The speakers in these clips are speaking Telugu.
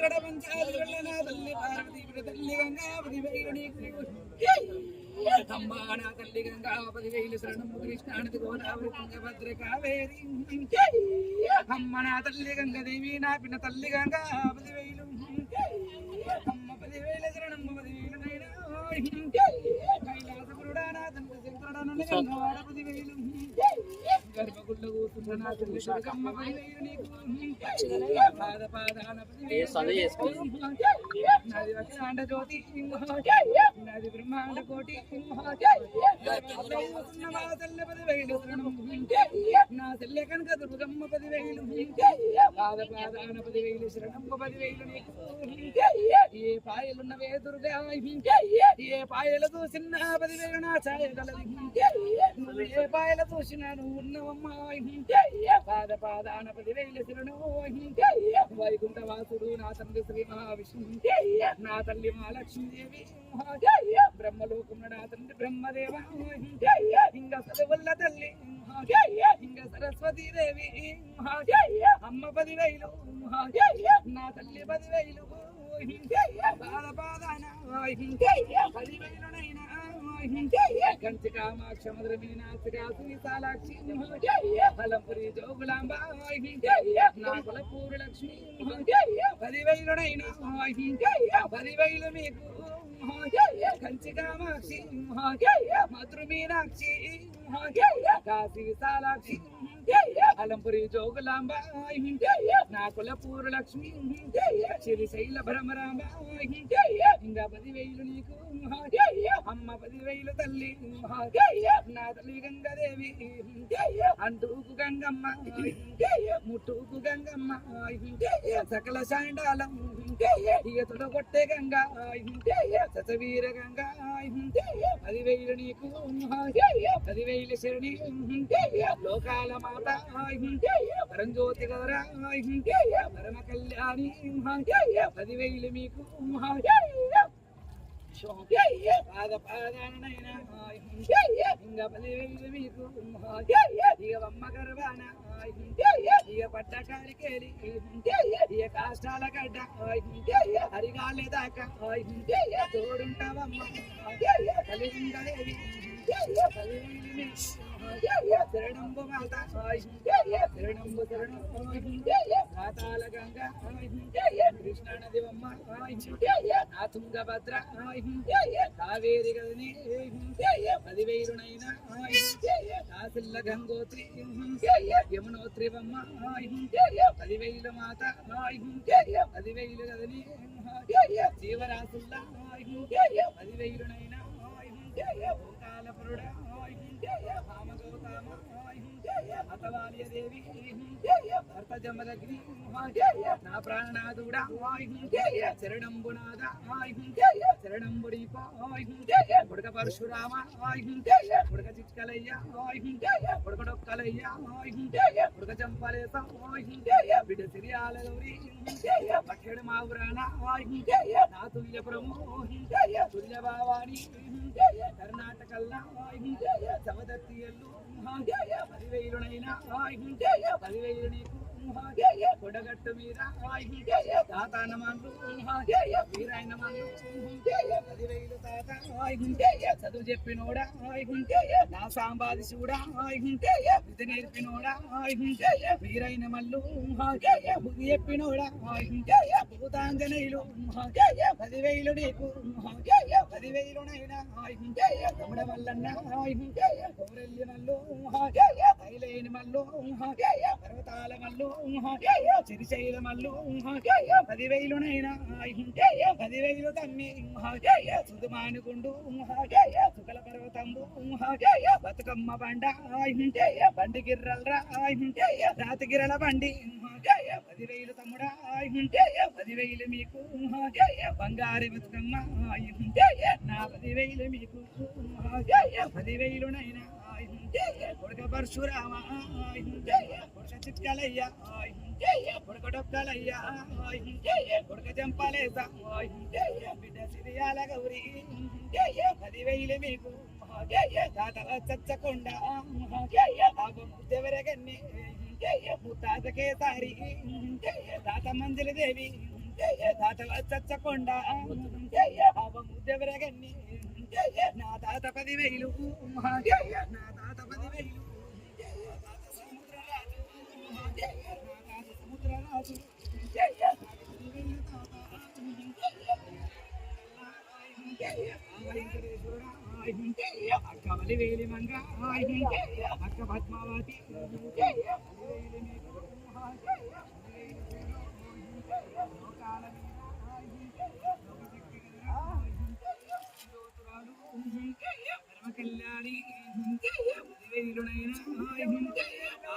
గుండనాథల్లి శంకర తల్లి పార్వతీ తల్లి గంగాపతి వైరుని అమ్మానా తల్లి గంగాపతి వేలు శరణము కృష్ణానది గోదావరి తుంగభద్ర కావేరి అమ్మ నా తల్లి గంగదేవి నా పిన్న తల్లి గంగాపతి వేలు అమ్మ పది వేల శరణము పది వేలు నైనా కైలాసపురుడా నా తండ్రి శంకరుడా నన్ను వేలు నాది అఖిలాండ జ్యోతి నాది బ్రహ్మాండ కోటి నా తల్లి పది వేలు నా తల్లి కనుక దుర్గమ్మ పది వేలు పాద పాదాన పది వేలు శరణమ్మ పది వేలు నీకు. పాయలున్నవే దుర్గా ఏ పాయలు చూసిన పదివేలు నా ఛాయగలది నువ్వు ఏ పాయలు చూసినా నువ్వు ఉన్నవమ్మా పాద పాదాన పది వేలు శరణు వైకుంఠ వాసుడు నా తండ్రి శ్రీ మహావిష్ణు. నా తల్లి మహాలక్ష్మీదేవి బ్రహ్మలోకమున నా తండ్రి బ్రహ్మదేవ ఇంక సదవల్ల తల్లి ఇంక సరస్వతీదేవి అమ్మ పదివేలు నా తల్లి పదివేలు వేలు పాద కంచి కామాక్ష మధుర ఫలంపురి జోగులాంబ నా కులపూరు లక్ష్మి పదివేలునైనా పదివేలు మీకు కంచి కామాక్షి మధుర మీనాక్షి కాశీ విశాలాక్షి అలంపురి జోగులాంబ నాకుల కులపూరు లక్ష్మి శ్రీశైల భ్రమరాంబ ఇంకా పదివేలు నీకు అమ్మ పదివేలు తల్లి నా తల్లి గంగాదేవి అంటూకు గంగమ్మ ముట్టుకు గంగమ్మ సకల శాండాలం ఇక తొడగొట్టే గంగా సతవీర గంగా పదివేలు నీకు పదివేలు శరణి. లోకాల మా పరంజ్యోతి గౌర పరమ కళ్యాణి పదివేలు మీకు పాద పాదానైనా ఇంకా పదివేలు మీకు ఇక అమ్మ గర్వాన ఇక పట్ట కాలికేలి ఇక కాష్టాల గడ్డ హరిగాలే దాకా తోడుంటావమ్మ కలిగిందేవి శరణంబు మాత శరణంబు శరణం పాతాల గంగ కృష్ణ నదివమ్మ నా తుంగభద్ర కావేరి గదని పదివేలునైనా కాసిల్ల గంగోత్రి యమునోత్రివమ్మ పదివేలు మాత పదివేలు గదని జీవరాశుల్ల పదివేలునైనా Yeah. అతవాల్య దేవి జమదగ్ని నా ప్రాణనాథుడా శరణంబునాథ శరణంబుడీప ఉడక పరశురామ ఉడక చిట్కలయ్య ఉడకడొక్కలయ్య ఉడక చంపలేస బిడ్డ సిరియాల గౌరి పట్టెడు మావురాన నా తుల్య ప్రమో తుల్య భావాణి కర్ణాటకల్లా సమదత్తియల్లు పదివేలునైనా పదివేలు నీకు కొడగట్టు మీద తాతాన మల్లు వీరైన మల్లు పదివేలు తాత చదువు చెప్పినోడా నా సాంబాది చూడా విధి నేర్పినోడా వీరైన మల్లు బుద్ధి చెప్పినోడా భూతాంజనేయులు పదివేలు నీకు పదివేలునైనా తమ్ముడ మల్లన్న కోరెల్లి మల్లు ఐలేని మల్లు పర్వతాల మల్లు చిరిశైల మల్లు పదివేలునైనా పదివేలు తమ్మి సుదుమానుకుండు సుకల పర్వతంబు బతుకమ్మ బండ బండి గిర్రల రాతి గిరల బండి పదివేలు తమ్ముడా పదివేలు మీకు బంగారు బతుకమ్మ నా పదివేలు మీకు పదివేలునైనా కొడుక పరశురామ కొడుక చిక్కలయ్య కొడుక డొక్కలయ్య కొడుక చెంపలేస బిడ్డ సిరియాల గౌరి పదివేలు మీకు తాత చచ్చకొండ ముద్దెవరగన్ని ముత్తాతకే సారి తాత మంజలి దేవి తాత చచ్చకొండ ముద్దెవరగన్ని నా తాత పదివేలు నా తాత పదివేలు తాత సముద్రరాజు అక్క వేలి మంగ అక్క పద్మావతి కళ్యాణి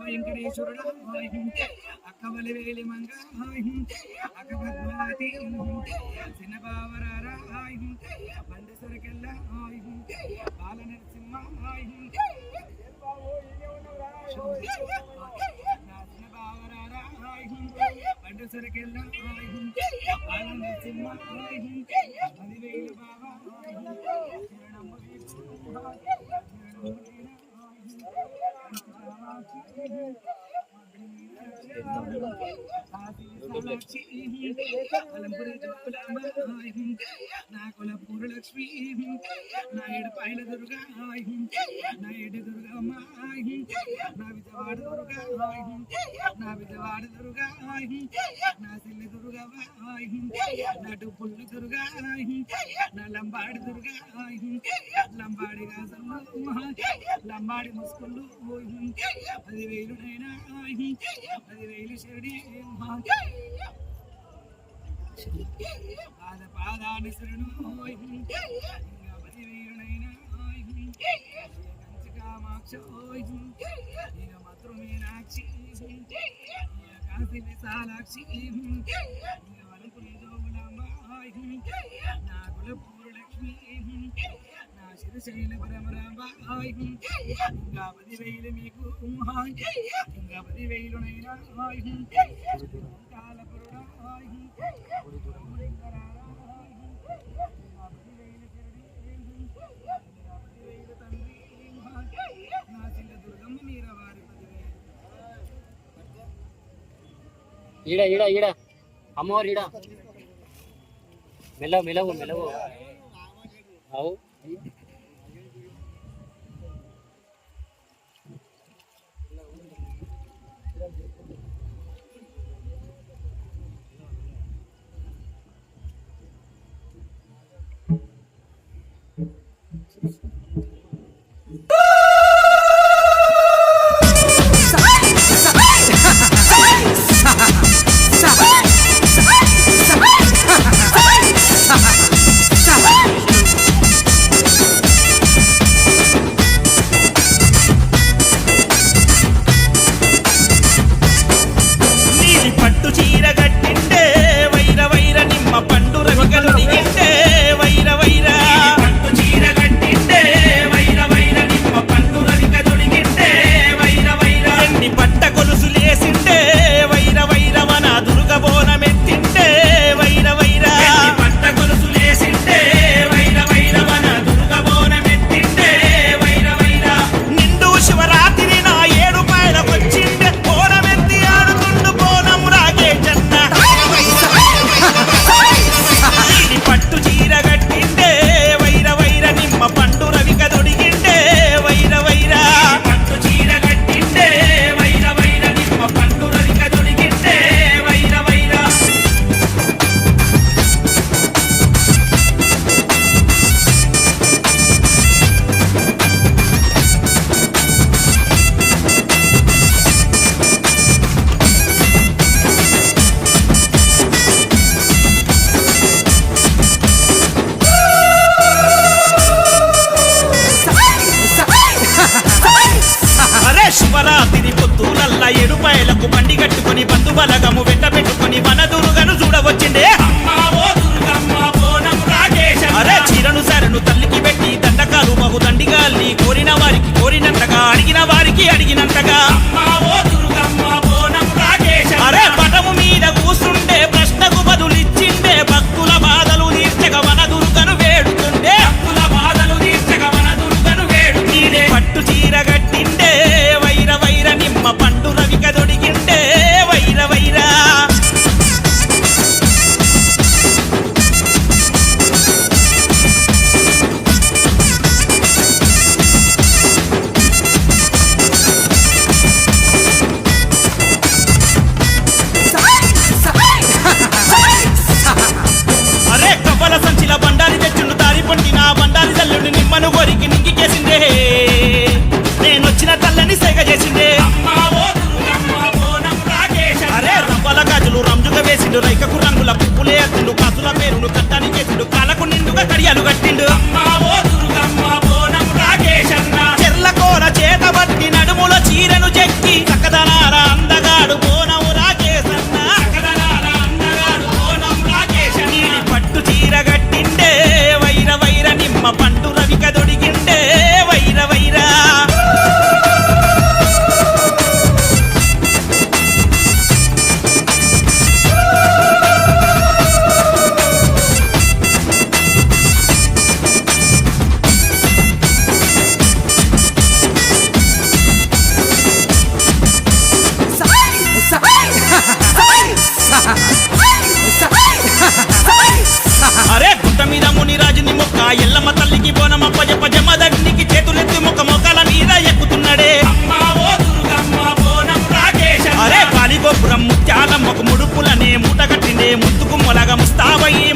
వెంకటేశ్వరుడు అక్క బలి వేలి మంగ అక్క పద్మావతి చిన్న బావరారా బండి సొరకెల్ల బాల నరసింహ నా చిన్న బావరారా బండి సొరకెల్ల బాల నరసింహ పదివేలు బాబా Thank you. నా కులపూర లక్ష్మి నా ఎడపాయల దుర్గా నా ఎడి దుర్గమ్మ నా విజవాడ దుర్గా నా విజవాడ దుర్గా నా సిల్లి దుర్గవ్వ నా డుప్పుళ్ళు దుర్గా నా లంబాడి దుర్గా లంబాడి గాజమ్మ లంబాడి ముసుకుళ్ళు పదివేలు నైనా పదివేలు షిరిడి పాద పదివేలునైనా కంచి కామాక్ష ఇక మీనాక్షి కాశీ విశాలాక్షి ఇక నా కులపూరు లక్ష్మి ఇంకా మీకు ఇంకా పదివేలునైనా కాలపురుడా ఈడ ఈడ ఈడ. అమ్మవారు ఈడ. మెల్లవు మెల్లవు మెల్లవు అవు. ఏడు పాయలకు బండి కట్టుకుని బంధుబలగము వెంట పెట్టుకుని అమ్మ తల్లికి బోనమప్ప జప జమదగ్నికి చేతులెత్తి ముఖ మొక్కల మీద ఎక్కుతున్నాడే. అరే పాలిగోపురం ముత్యాల ఒక ముడుపులనే మూట కట్టిండే ముత్తుకు మొలగ ముస్తావయ్యి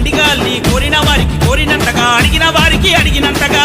దండకాలు కోరిన వారికి కోరినంతగా అడిగిన వారికి అడిగినంతగా.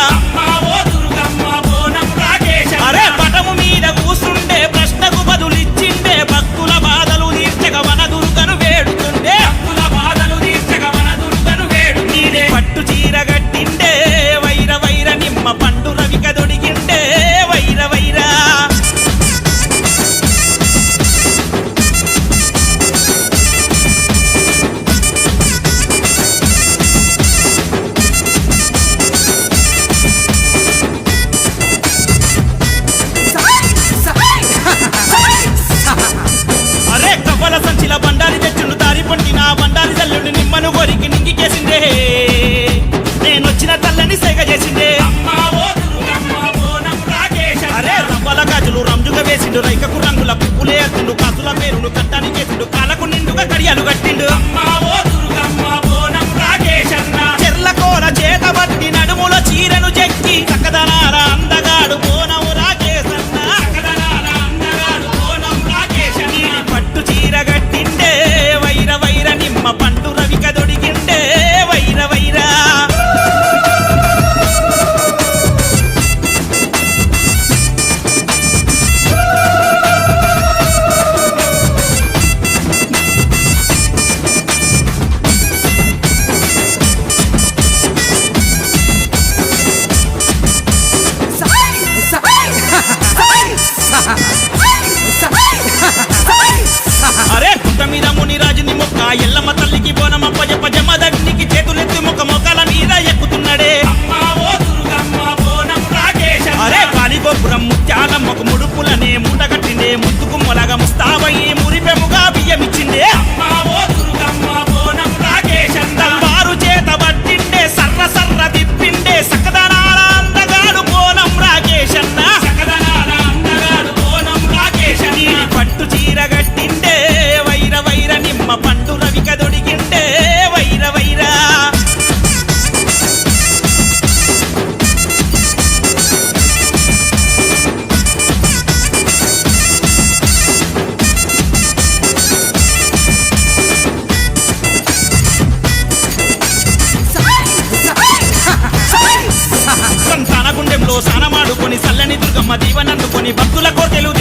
భక్తుల కోటెలు